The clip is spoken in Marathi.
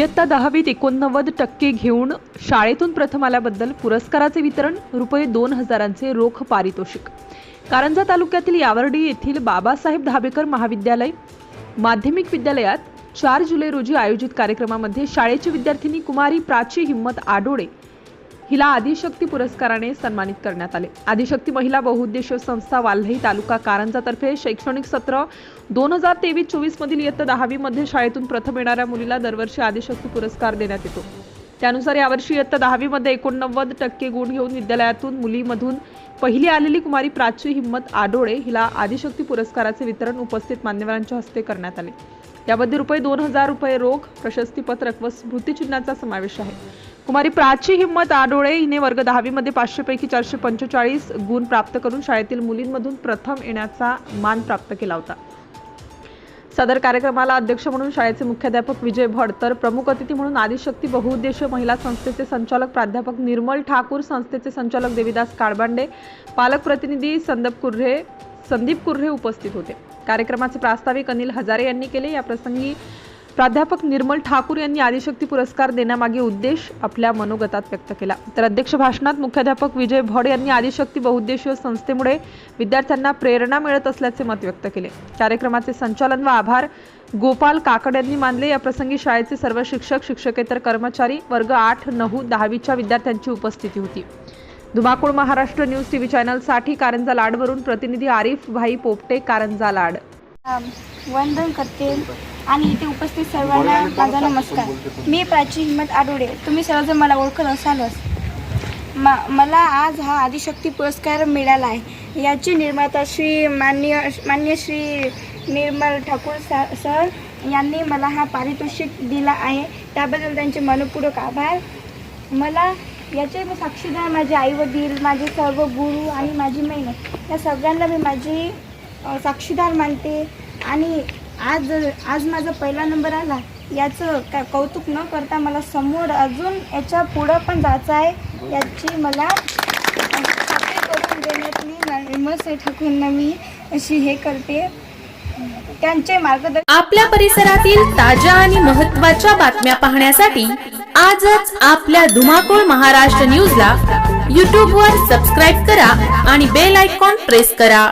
इयत्ता दहावीत एकोणनव्वद टक्के घेऊन शाळेतून प्रथम आल्याबद्दल पुरस्काराचे वितरण रुपये दोन हजारांचे रोख पारितोषिक. कारंजा तालुक्यातील यावर्डी येथील बाबासाहेब धाबेकर महाविद्यालय माध्यमिक विद्यालयात चार जुलै रोजी आयोजित कार्यक्रमामध्ये शाळेची विद्यार्थिनी कुमारी प्राची हिम्मत आडोळे हिला आदिशक्ती पुरस्काराने सन्मानित करण्यात आले. आदिशक्ती महिला बहुउद्देशीय संस्था वाल्हई तालुका कारंजातर्फे शैक्षणिक सत्र दोन हजार तेवीस चोवीस मधील इयत्ता दहावीमध्ये शाळेतून प्रथम येणाऱ्या मुलीला दरवर्षी आदिशक्ती पुरस्कार देण्यात येतो. त्यानुसार यावर्षी इयत्ता दहावीमध्ये एकोणनव्वद टक्के गुण घेऊन विद्यालयातून मुलीमधून पहिली आलेली कुमारी प्राची हिम्मत आडोळे हिला आदिशक्ती पुरस्काराचे वितरण उपस्थित मान्यवरांच्या हस्ते करण्यात आले. यामध्ये रुपये दोन हजार रुपये रोख प्रशस्तीपत्रक व स्मृतिचिन्हाचा समावेश आहे. कुमारी प्राची हिम्मत आडोळे हिने वर्ग दहावीमध्ये पाचशेपैकी चारशे पंचेचाळीस गुण प्राप्त करून शाळेतील मुलींमधून प्रथम येण्याचा मान प्राप्त केला होता. सदर कार्यक्रमाला अध्यक्ष म्हणून शाळेचे मुख्याध्यापक विजय भट तर प्रमुख अतिथी म्हणून आदिशक्ती बहुउद्देशीय महिला संस्थेचे संचालक प्राध्यापक निर्मल ठाकूर संस्थेचे संचालक देविदास काळबांडे पालक प्रतिनिधी संदप कुर्हे संदीप कुर्हे उपस्थित होते. कार्यक्रमाचे प्रास्ताविक अनिल हजारे यांनी केले. या प्रसंगी प्राध्यापक निर्मल ठाकूर यांनी आदिशक्ती पुरस्कार देण्यामागे उद्देश आपल्या मनोगतात व्यक्त केला. तर अध्यक्ष भाषणात मुख्याध्यापक विजय भड यांनी आदिशक्ती बहुउद्देशीय संस्थेमुळे विद्यार्थ्यांना प्रेरणा मिळत असल्याचे मत व्यक्त केले. कार्यक्रमाचे संचालन व आभार गोपाल काकड यांनी मानले. या प्रसंगी शाळेचे सर्व शिक्षक शिक्षकेतर कर्मचारी वर्ग आठ नऊ दहावीच्या विद्यार्थ्यांची उपस्थिती होती. धुमाकूळ महाराष्ट्र न्यूज टीव्ही चॅनलसाठी कारंजा लाडवरून प्रतिनिधी आरिफ भाई पोपटे कारंजा लाड. वंदन करते. आणि इथे उपस्थित सर्वांना माझा नमस्कार. मी प्राची हिम्मत आडोडे. तुम्ही सर्वजण मला ओळखत असालच. मा मला आज हा आदिशक्ती पुरस्कार मिळाला आहे. याची निर्माता श्री मान्य मान्य श्री निर्मल ठाकूर सा सर यांनी मला हा पारितोषिक दिला आहे. त्याबद्दल त्यांचे मनपूर्वक आभार. मला याचे मी साक्षीदार माझे आईवडील माझे सर्व गुरु आणि माझी मेहनत या सगळ्यांना मी माझी साक्षीदार मानते. आणि आज आज माझा पहिला नंबर आला याचं का कौतुक न करता मला समोर अजून याच्या पुढं पण जायचं आहे याची मला खात्री करून देण्यातली निर्मल मी अशी हे करते. त्यांचे मार्गदर्शन आपल्या परिसरातील ताज्या आणि महत्त्वाच्या बातम्या पाहण्यासाठी आजच आपल्या धुमाकूळ महाराष्ट्र न्यूजला यूट्यूबवर सबस्क्राईब करा आणि बेल आयकॉन प्रेस करा.